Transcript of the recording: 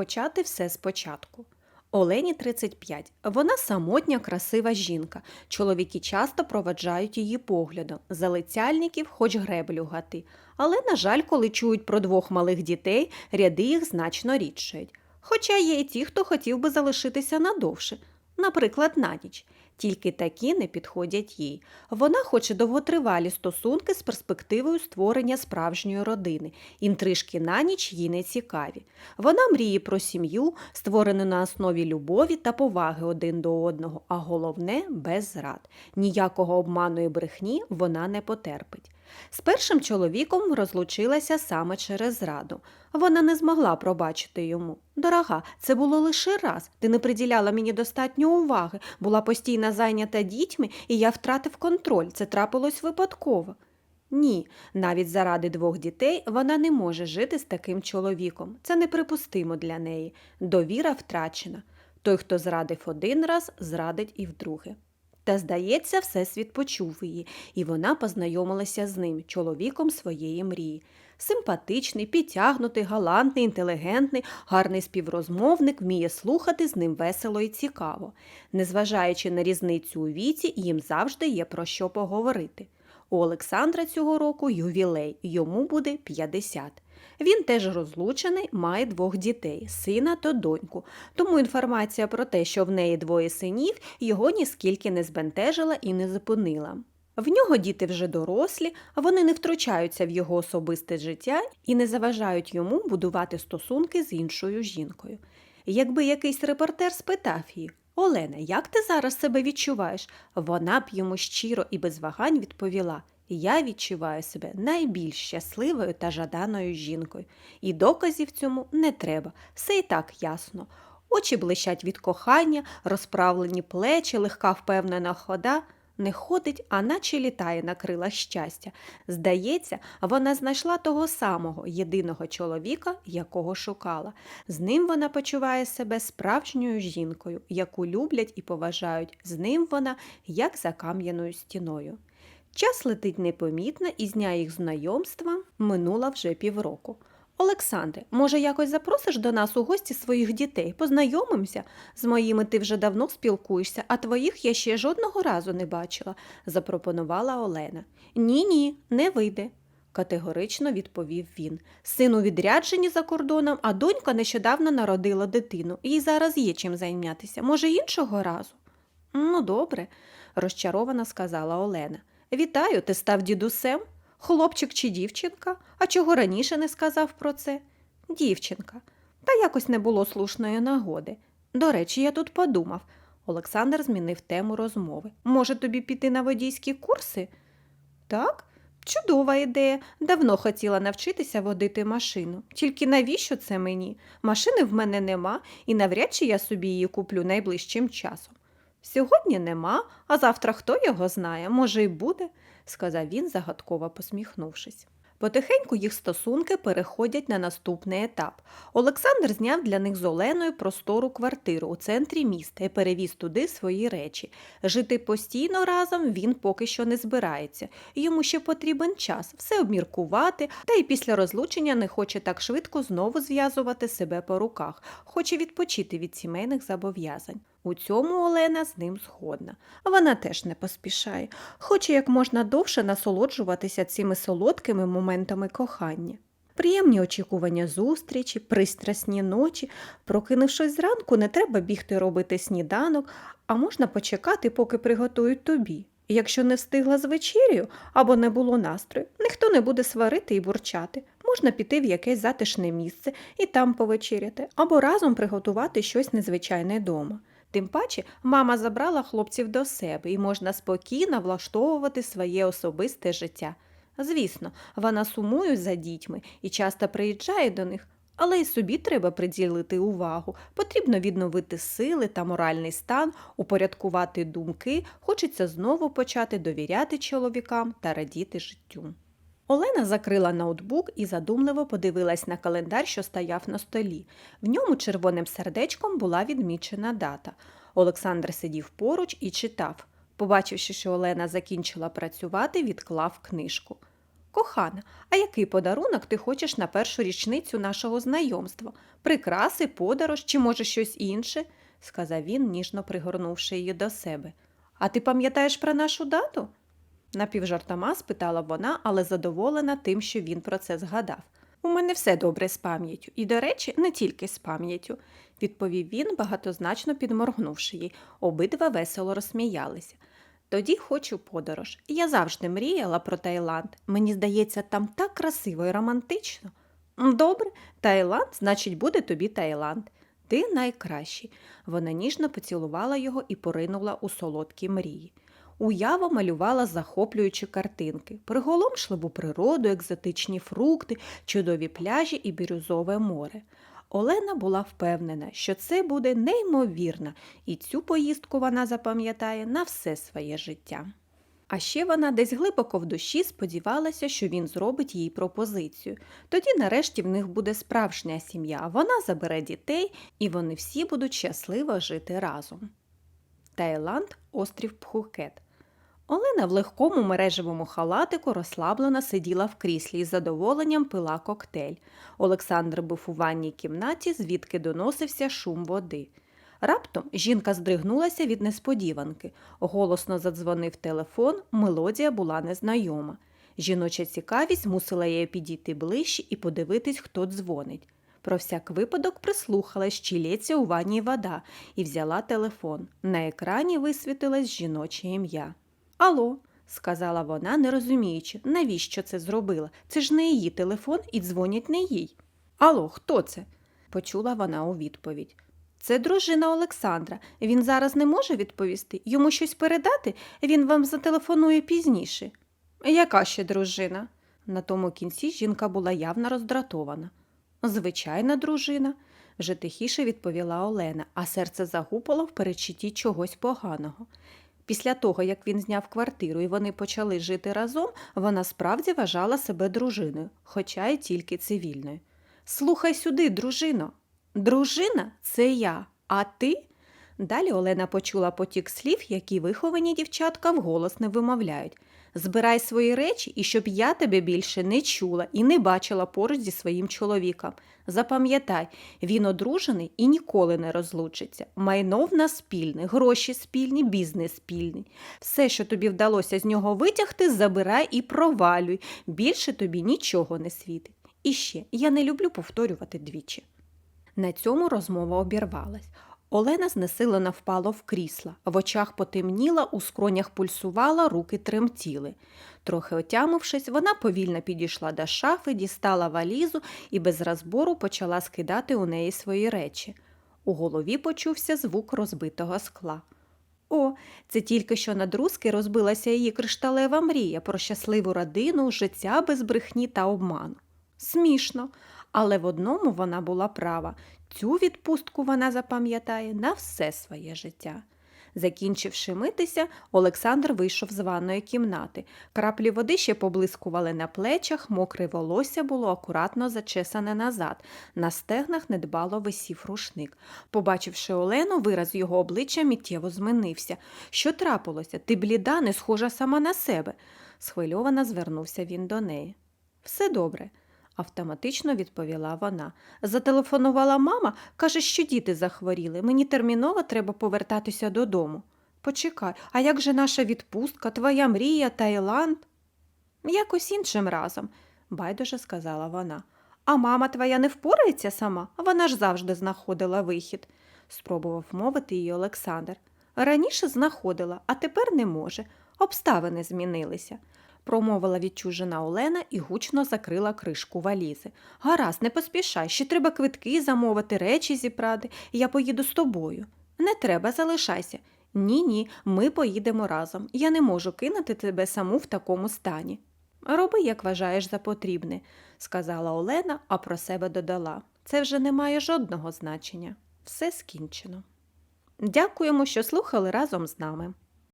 почати все спочатку. Олені 35. Вона самотня, красива жінка. Чоловіки часто проваджають її поглядом. Залицяльників хоч греблю гати. Але, на жаль, коли чують про двох малих дітей, ряди їх значно рідшають. Хоча є і ті, хто хотів би залишитися надовше, наприклад, на ніч. Тільки такі не підходять їй. Вона хоче довготривалі стосунки з перспективою створення справжньої родини. Інтрижки на ніч їй не цікаві. Вона мріє про сім'ю, створену на основі любові та поваги один до одного, а головне без зрад. Ніякого обману і брехні вона не потерпить. З першим чоловіком розлучилася саме через зраду. Вона не змогла пробачити йому. Дорога, це було лише раз. Ти не приділяла мені достатньо уваги, була постійно зайнята дітьми, і я втратив контроль. Це трапилось випадково. Ні, навіть заради двох дітей вона не може жити з таким чоловіком. Це неприпустимо для неї. Довіра втрачена. Той, хто зрадив один раз, зрадить і вдруге. Та, здається, Всесвіт почув її, і вона познайомилася з ним, чоловіком своєї мрії. Симпатичний, підтягнутий, галантний, інтелігентний, гарний співрозмовник, вміє слухати з ним весело і цікаво. Незважаючи на різницю у віці, їм завжди є про що поговорити. У Олександра цього року ювілей, йому буде 50. Він теж розлучений, має двох дітей сина та доньку. Тому інформація про те, що в неї двоє синів, його ніскільки не збентежила і не зупинила. В нього діти вже дорослі, вони не втручаються в його особисте життя і не заважають йому будувати стосунки з іншою жінкою. Якби якийсь репортер спитав її Олена, як ти зараз себе відчуваєш? Вона б йому щиро і без вагань відповіла я відчуваю себе найбільш щасливою та жаданою жінкою, і доказів цьому не треба, все і так ясно. Очі блищать від кохання, розправлені плечі, легка впевнена хода. Не ходить, а наче літає на крилах щастя. Здається, вона знайшла того самого єдиного чоловіка, якого шукала. З ним вона почуває себе справжньою жінкою, яку люблять і поважають. З ним вона як за кам'яною стіною. Час летить непомітно, і з дня їх знайомства минула вже півроку. Олександре, може, якось запросиш до нас у гості своїх дітей? Познайомимося? З моїми ти вже давно спілкуєшся, а твоїх я ще жодного разу не бачила, запропонувала Олена. Ні, ні, не вийде, категорично відповів він. Син у відрядженні за кордоном, а донька нещодавно народила дитину. Їй зараз є чим зайнятися. Може, іншого разу? Ну, добре, розчаровано сказала Олена. Вітаю, ти став дідусем? Хлопчик чи дівчинка? А чого раніше не сказав про це? Дівчинка. Та якось не було слушної нагоди. До речі, я тут подумав. Олександр змінив тему розмови. Може, тобі піти на водійські курси? Так, чудова ідея. Давно хотіла навчитися водити машину. Тільки навіщо це мені? Машини в мене нема, і навряд чи я собі її куплю найближчим часом. Сьогодні нема, а завтра хто його знає, може, й буде, сказав він, загадково посміхнувшись. Потихеньку їх стосунки переходять на наступний етап. Олександр зняв для них з Оленою простору квартиру у центрі міста і перевіз туди свої речі. Жити постійно разом він поки що не збирається. Йому ще потрібен час все обміркувати, та й після розлучення не хоче так швидко знову зв'язувати себе по руках, хоче відпочити від сімейних зобов'язань. У цьому Олена з ним згодна. Вона теж не поспішає, хоче як можна довше насолоджуватися цими солодкими моментами кохання. Приємні очікування зустрічі, пристрасні ночі. Прокинувшись зранку, не треба бігти робити сніданок, а можна почекати, поки приготують тобі. Якщо не встигла з вечерю або не було настрою, ніхто не буде сварити і бурчати. Можна піти в якесь затишне місце і там повечеряти, або разом приготувати щось незвичайне дома. Тим паче мама забрала хлопців до себе і можна спокійно влаштовувати своє особисте життя. Звісно, вона сумує за дітьми і часто приїжджає до них, але й собі треба приділити увагу. Потрібно відновити сили та моральний стан, упорядкувати думки, хочеться знову почати довіряти чоловікам та радіти життю. Олена закрила ноутбук і задумливо подивилась на календар, що стояв на столі. В ньому червоним сердечком була відмічена дата. Олександр сидів поруч і читав. Побачивши, що Олена закінчила працювати, відклав книжку. Кохана, а який подарунок ти хочеш на першу річницю нашого знайомства? Прикраси, подорож чи може щось інше? сказав він, ніжно пригорнувши її до себе. А ти пам'ятаєш про нашу дату? Напівжартома спитала вона, але задоволена тим, що він про це згадав. У мене все добре з пам'яттю, і, до речі, не тільки з пам'яттю, відповів він, багатозначно підморгнувши їй. Обидва весело розсміялися. Тоді хочу подорож. Я завжди мріяла про Таїланд. Мені здається, там так красиво і романтично. Добре, Таїланд, значить, буде тобі Таїланд. Ти найкращий. Вона ніжно поцілувала його і поринула у солодкі мрії. Уява малювала захоплюючі картинки, приголомшливу природу, екзотичні фрукти, чудові пляжі і бірюзове море. Олена була впевнена, що це буде неймовірно, і цю поїздку вона запам'ятає на все своє життя. А ще вона десь глибоко в душі сподівалася, що він зробить їй пропозицію. Тоді, нарешті, в них буде справжня сім'я, вона забере дітей, і вони всі будуть щасливо жити разом. Таїланд острів Пхукет. Олена в легкому мережевому халатику розслаблено сиділа в кріслі і з задоволенням пила коктейль. Олександр був у ванній кімнаті, звідки доносився шум води. Раптом жінка здригнулася від несподіванки. Голосно задзвонив телефон, мелодія була незнайома. Жіноча цікавість мусила її підійти ближче і подивитись, хто дзвонить. Про всяк випадок прислухалась, чи лється у ванні вода, і взяла телефон. На екрані висвітилось жіноче ім'я. Алло, сказала вона, не розуміючи, навіщо це зробила. Це ж не її телефон і дзвонять не їй. Алло, хто це? почула вона у відповідь. Це дружина Олександра. Він зараз не може відповісти. Йому щось передати, він вам зателефонує пізніше. Яка ще дружина? На тому кінці жінка була явно роздратована. Звичайна дружина, вже тихіше відповіла Олена, а серце загупало в передчутті чогось поганого. Після того, як він зняв квартиру і вони почали жити разом, вона справді вважала себе дружиною, хоча й тільки цивільною. Слухай сюди, дружино. Дружина це я, а ти? Далі Олена почула потік слів, які виховані дівчатка вголос не вимовляють. Збирай свої речі, і щоб я тебе більше не чула і не бачила поруч зі своїм чоловіком. Запам'ятай, він одружений і ніколи не розлучиться. Майно в нас спільне, гроші спільні, бізнес спільний. Все, що тобі вдалося з нього витягти, забирай і провалюй. Більше тобі нічого не світить. І ще я не люблю повторювати двічі. На цьому розмова обірвалась. Олена знесилено впала в крісла, в очах потемніла, у скронях пульсувала, руки тремтіли. Трохи отямившись, вона повільно підійшла до шафи, дістала валізу і без розбору почала скидати у неї свої речі. У голові почувся звук розбитого скла. О, це тільки що на друзки розбилася її кришталева мрія про щасливу родину, життя без брехні та обману. Смішно, але в одному вона була права. Цю відпустку вона запам'ятає на все своє життя. Закінчивши митися, Олександр вийшов з ванної кімнати. Краплі води ще поблискували на плечах, мокре волосся було акуратно зачесане назад, на стегнах недбало висів рушник. Побачивши Олену, вираз його обличчя миттєво змінився. Що трапилося? Ти бліда, не схожа сама на себе. Схвильовано звернувся він до неї. Все добре автоматично відповіла вона. Зателефонувала мама, каже, що діти захворіли. Мені терміново треба повертатися додому. Почекай, а як же наша відпустка, твоя мрія, Таїланд? Якось іншим разом, байдуже сказала вона. А мама твоя не впорається сама, вона ж завжди знаходила вихід, спробував мовити її Олександр. Раніше знаходила, а тепер не може. Обставини змінилися промовила відчужена Олена і гучно закрила кришку валізи. Гаразд, не поспішай, ще треба квитки замовити, речі зібрати, я поїду з тобою. Не треба, залишайся. Ні, ні, ми поїдемо разом. Я не можу кинути тебе саму в такому стані. Роби, як вважаєш за потрібне, сказала Олена, а про себе додала. Це вже не має жодного значення. Все скінчено. Дякуємо, що слухали разом з нами.